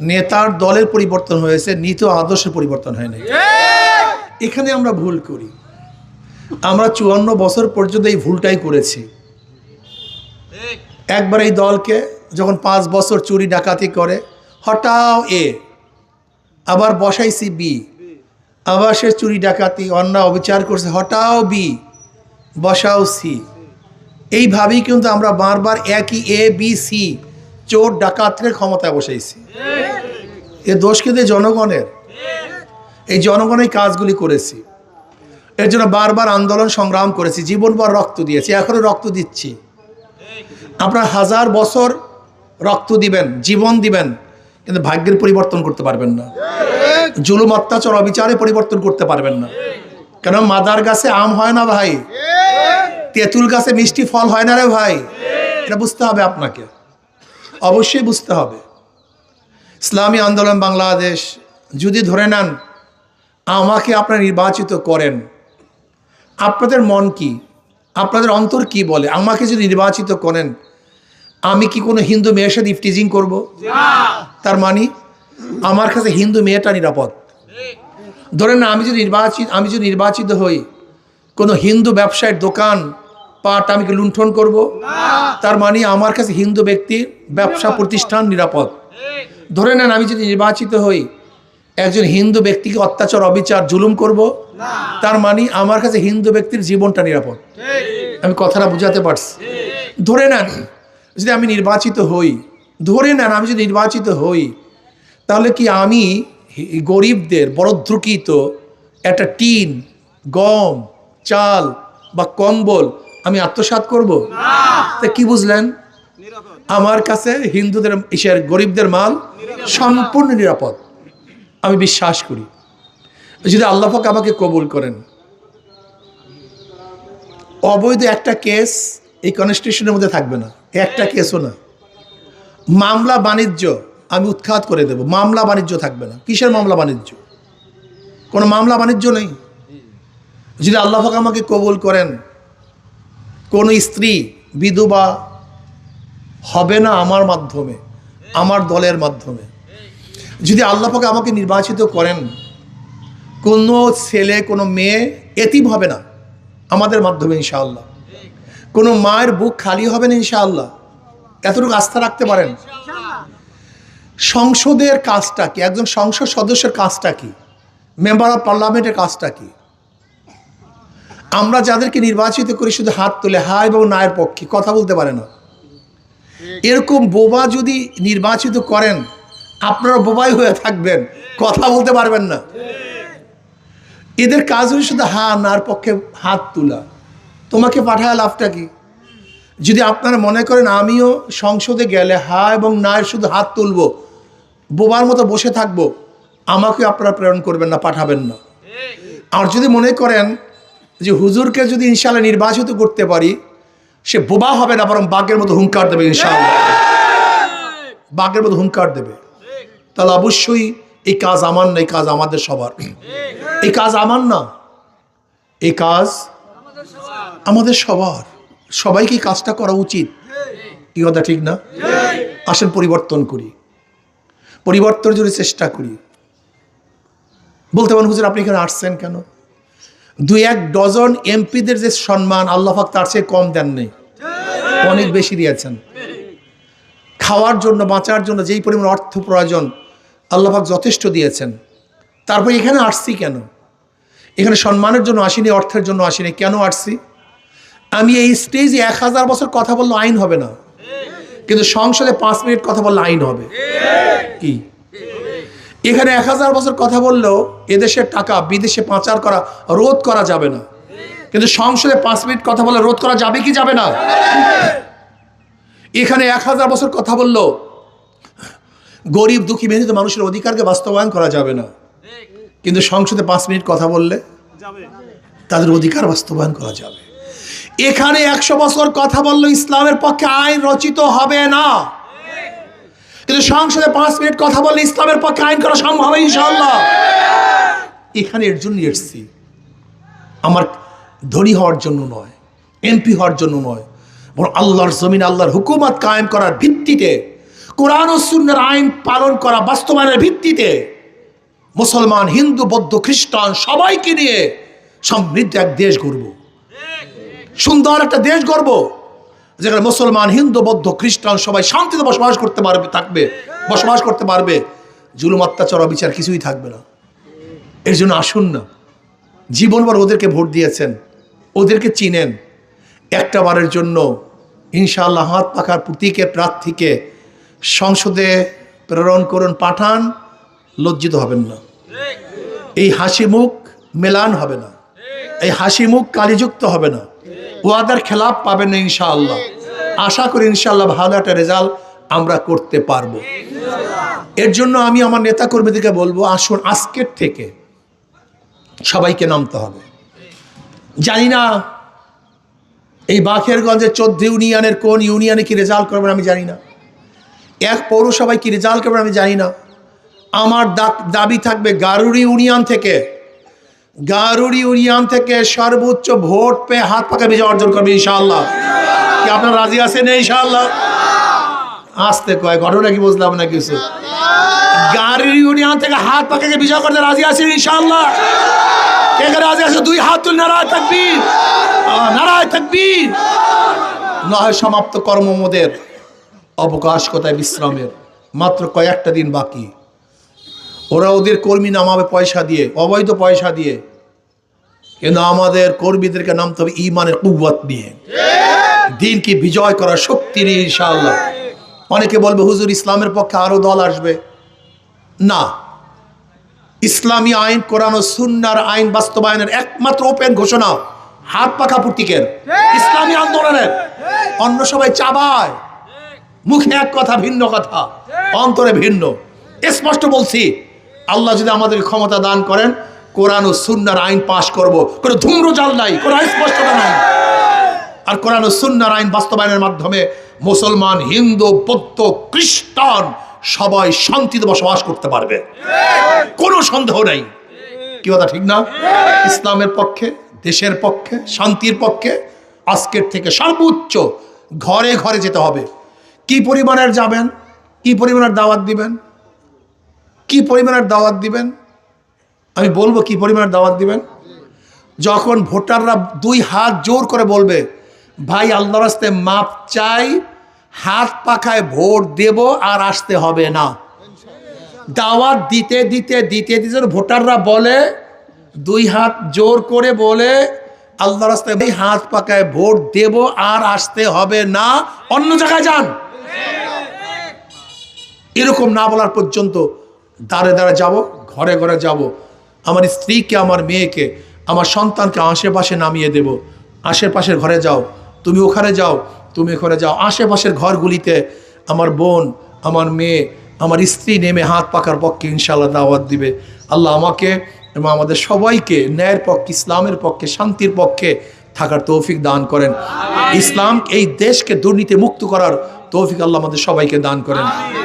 নেতার দলের পরিবর্তন হয়েছে, নীত আদর্শের পরিবর্তন হয় নাই। এখানে আমরা ভুল করি। আমরা চুয়ান্ন বছর পর্যন্ত এই ভুলটাই করেছি। একবার এই দলকে যখন পাঁচ বছর চুরি, ডাকাতি করে হটাও এ, আবার বসাইছি বি, আবার সে চুরি, ডাকাতি, অন্যায়, অবিচার করছে হটাও বি, বসাও সি। এইভাবেই কিন্তু আমরা বারবার একই এ, বি, সি চোর ডাকাতকে ক্ষমতায় বসাইছি। এ দোষ কিন্তু জনগণের? এই জনগণের কাজগুলি করেছি। এর জন্য বারবার আন্দোলন সংগ্রাম করেছি, জীবনভর রক্ত দিয়েছি, এখনও রক্ত দিচ্ছি। আপনার হাজার বছর রক্ত দিবেন, জীবন দিবেন, কিন্তু ভাগ্যের পরিবর্তন করতে পারবেন না। জুলুম, অত্যাচার, অবিচারে পরিবর্তন করতে পারবেন না। কেন মাদার গাছে আম হয় না ভাই? তেঁতুল গাছে মিষ্টি ফল হয় না রে ভাই? এটা বুঝতে হবে আপনাকে। অবশ্যই বুঝতে হবে। ইসলামী আন্দোলন বাংলাদেশ যদি ধরে নেন, আমাকে আপনারা নির্বাচিত করেন, আপনাদের মন কি, আপনাদের অন্তর কি বলে, আমাকে যদি নির্বাচিত করেন, আমি কি কোনো হিন্দু মেয়ের সাথে ইফটিজিং করব? তার মানে আমার কাছে হিন্দু মেয়েটা নিরাপদ। ধরেন না আমি যদি নির্বাচিত আমি যদি নির্বাচিত হই, কোনো হিন্দু ব্যবসায়ের দোকান পাট আমি কি লুণ্ঠন করব? তার মানে আমার কাছে হিন্দু ব্যক্তির ব্যবসা প্রতিষ্ঠান নিরাপদ। ধরে নেন আমি যদি নির্বাচিত হই একজন হিন্দু ব্যক্তিকে অত্যাচার অবিচার জুলুম করব? তার মানে আমার কাছে হিন্দু ব্যক্তির জীবনটা নিরাপদ। আমি কথাটা বুঝাতে পারছি। ধরে নেন যদি আমি নির্বাচিত হই ধরে নেন আমি যদি নির্বাচিত হই তাহলে কি আমি গরিবদের বরদ্রুকিত একটা টিন গম চাল বা কম্বল আমি আত্মসাৎ করব? তা কি বুঝলেন? আমার কাছে হিন্দুদের, ইসের গরিবদের মাল সম্পূর্ণ নিরাপদ। আমি বিশ্বাস করি। যদি আল্লাহাক আমাকে কবুল করেন। অবৈধ একটা কেস এই কনস্টিটিউশনের মধ্যে থাকবে না। একটা কেসও না। মামলা বাণিজ্য, আমি উৎখাত করে দেব। মামলা বাণিজ্য থাকবে না। কিসের মামলা বাণিজ্য? কোনো মামলা বাণিজ্য নেই। যদি আল্লাহাক আমাকে কবুল করেন কোনো স্ত্রী বিধবা হবে না আমার মাধ্যমে, আমার দলের মাধ্যমে। যদি আল্লাহাক আমাকে নির্বাচিত করেন, কোনো ছেলে, কোনো মেয়ে এতিম হবে না আমাদের মাধ্যমে ইনশাআল্লাহ। কোনো মায়ের বুক খালি হবে না ইনশাআল্লাহ। এতটুকু আস্থা রাখতে পারেন। সংসদের কাজটা কি? একজন সংসদ সদস্যের কাজটা কি? মেম্বার অফ পার্লামেন্টের কাজটা কি? আমরা যাদেরকে নির্বাচিত করি শুধু হাত তুলে হা এবং নায়ের পক্ষে, কথা বলতে পারে না। এরকম বোবা যদি নির্বাচিত করেন, আপনারা বোবাই হয়ে থাকবেন, কথা বলতে পারবেন না। এদের কাজ হচ্ছে শুধু হা নার পক্ষে হাত তোলা। তোমাকে পাঠায় লাভটা কি? যদি আপনারা মনে করেন আমিও সংসদে গেলে হা এবং নায়ের শুধু হাত তুলবো, বোবার মতো বসে থাকব, আমাকে আপনারা প্রেরণ করবেন না, পাঠাবেন না। আর যদি মনে করেন যে হুজুরকে যদি ইনশাল্লাহ নির্বাচিত করতে পারি, সে বোবা হবে না, বরং বাঘের মতো হুঙ্কার দেবে ইনশাল্লাহ বাঘের মতো হুঙ্কার দেবে। তাহলে অবশ্যই এই কাজ আমার না, এই কাজ আমাদের সবার। এই কাজ আমার না, এই কাজ আমাদের সবার। সবাইকে কাজটা করা উচিত। কি কথা, ঠিক না? আসেন পরিবর্তন করি। পরিবর্তনের জন্য চেষ্টা করি। বলতে পারেন, হুজুর, আপনি এখানে আসছেন কেন? দুই এক ডজন এমপিদের যে সম্মান আল্লাহাক তার চেয়ে কম দেন নেই। অনেক বেশি দিয়েছেন। খাওয়ার জন্য, বাঁচার জন্য যেই পরিমাণ অর্থ প্রয়োজন আল্লাহাক যথেষ্ট দিয়েছেন। তারপর এখানে আসছি কেন? এখানে সম্মানের জন্য আসিনি, অর্থের জন্য আসিনি। কেন আসছি? আমি এই স্টেজে এক হাজার বছর কথা বললে আইন হবে না। কিন্তু সংসদে পাঁচ মিনিট কথা বললে আইন হবে। কি? এখানে এক হাজার বছর কথা বললেও এদেশের টাকা, বিদেশে পাচার করা, রোধ করা যাবে না। কিন্তু সংসদে পাঁচ মিনিট কথা বলে রোধ করা যাবে কি যাবে না? এখানে এক হাজার বছর কথা বলল গরিব, দুঃখী মেহনত মানুষের অধিকারকে বাস্তবায়ন করা যাবে না। কিন্তু সংসদে পাঁচ মিনিট কথা বললে তাদের অধিকার বাস্তবায়ন করা যাবে। এখানে একশো বছর কথা বলল ইসলামের পক্ষে আইন রচিত হবে না। কিন্তু সংসদে পাঁচ মিনিট কথা বললে ইসলামের পক্ষে আইন করা সম্ভব ইনশাল্লাহ এখানে এর জন্য এসছি। আমার ধনী হওয়ার জন্য নয়, এমপি হওয়ার জন্য নয়, বরং আল্লাহর জমিন আল্লাহর হুকুমত কায়েম করার ভিত্তিতে, কোরআন ও সুন্নার আইন পালন করা বাস্তবায়নের ভিত্তিতে মুসলমান, হিন্দু, বৌদ্ধ, খ্রিস্টান সবাইকে নিয়ে সমৃদ্ধ এক দেশ গড়ব। সুন্দর একটা দেশ গড়ব। যেখানে মুসলমান, হিন্দু, বৌদ্ধ, খ্রিস্টান সবাই শান্তিতে বসবাস করতে পারবে, থাকবে, বসবাস করতে পারবে। জুলুম, অত্যাচার, অবিচার কিছুই থাকবে না। এর জন্য আসুন না। জীবনভর ওদেরকে ভোট দিয়েছেন, ওদেরকে চিনেন। একটা বারের জন্য ইনশাআল্লাহ হাত পাখার প্রতীকে, প্রার্থীকে সংসদে প্রেরণ করুন, পাঠান, লজ্জিত হবেন না। এই হাসি মুখ মেলান হবে না। এই হাসি মুখ কালিযুক্ত হবে না। ওয়াদার খেলাপ পাবেন না ইনশাআল্লাহ। আশা করি ইনশাআল্লাহ ভালো একটা রেজাল্ট আমরা করতে পারব। এর জন্য আমি আমার নেতা কর্মীদেরকে বলব, আসুন আজকের থেকে সবাইকে নামতে হবে। জানি না এই বাখেরগঞ্জের চোদ্দ ইউনিয়নের কোন ইউনিয়নে কি রেজাল্ট করবেন আমি জানি না। এক পৌরসভায় কি রেজাল্ট করবেন আমি জানি না। আমার দাবি থাকবে গারুড়ি ইউনিয়ন থেকে। গারুড়ি ইউনিয়ন থেকে সর্বোচ্চ ভোট পেয়ে হাত পাকা বিজয় অর্জন করবে ইনশাআল্লাহ। কি আপনার রাজি আছেন ইনশাআল্লাহ? আসতে কয় ঘটনা কি বুঝলাম না কিছু? গারুড়ি ইউনিয়ন থেকে হাত পাকাকে বিজয় করতে রাজি আছেন ইনশাআল্লাহ? কে কে রাজি আছে? দুই হাত তুল নারায় থাকবীর আহ, নারায় থাকবীর নয় সমাপ্ত কর্মমোদের অবকাশ কোথায়? বিশ্রামের। মাত্র কয়েকটা দিন বাকি। ওরা ওদের কর্মী নামাবে পয়সা দিয়ে, অবৈধ পয়সা দিয়ে। কিন্তু আমাদের কর্মীদেরকে নামতে হবে ইমানের কুব্বত নিয়ে। দিনকে বিজয় করার শক্তি নিয়ে ইনশাআল্লাহ। অনেকে বলবে, হুজুর, ইসলামের পক্ষে আরও দল আসবে। না। ইসলামী আইন, কোরআন ও সুন্নার আইন বাস্তবায়নের একমাত্র ওপেন ঘোষণা হাত পাখা প্রতীকের ইসলামী আন্দোলনের। অন্য সবাই চাবায়। মুখে এক কথা, ভিন্ন কথা। অন্তরে ভিন্ন। স্পষ্ট বলছি আল্লাহ যদি আমাদের ক্ষমতা দান করেন, কোরআন ও সুন্নার আইন পাশ করব। কোনো ধূম্রজাল নাই, কোনো স্পষ্টতা নাই। আর কোরআন ও সুন্নার আইন বাস্তবায়নের মাধ্যমে মুসলমান, হিন্দু, বৌদ্ধ, খ্রিস্টান সবাই শান্তিতে বসবাস করতে পারবে। কোনো সন্দেহ নাই। কি কথা, ঠিক না? ইসলামের পক্ষে, দেশের পক্ষে, শান্তির পক্ষে আজকের থেকে সর্বোচ্চ ঘরে ঘরে যেতে হবে। কি পরিমাণের যাবেন? কি পরিমাণের দাওয়াত দিবেন? কি পরিমাণের দাওয়াত দিবেন? আমি বলব কি পরিমাণের দাওয়াত দিবেন? যখন ভোটাররা দুই হাত জোর করে বলবে, ভাই আল্লাহ রাস্তে মাপ চাই, হাত পাখায় ভোট দেব আর আসতে হবে না। দাওয়াত দিতে দিতে দিতে দিতে ভোটাররা বলে, দুই হাত জোর করে বলে আল্লাহ রাস্তায় এই হাত পাকায় ভোট দেব আর আসতে হবে না। অন্য জায়গায় যান। এরকম না বলার পর্যন্ত দাঁড়ে দাঁড়ে যাব ঘরে ঘরে যাব। আমার স্ত্রীকে আমার মেয়েকে আমার সন্তানকে আশেপাশে নামিয়ে দেব। আশেপাশের ঘরে যাও। তুমি ওখানে যাও তুমি ওখানে যাও। আশেপাশের ঘরগুলিতে আমার বোন আমার মেয়ে আমার স্ত্রী নেমে হাত পাকার পক্ষে ইনশাল্লাহ দাওয়াত দিবে। আল্লাহ আমাকে এবং আমাদের সবাইকে ন্যায়ের পক্ষে ইসলামের পক্ষে শান্তির পক্ষে থাকার তৌফিক দান করেন। ইসলাম এই দেশকে দুর্নীতি মুক্ত করার তৌফিক আল্লাহ আমাদের সবাইকে দান করেন।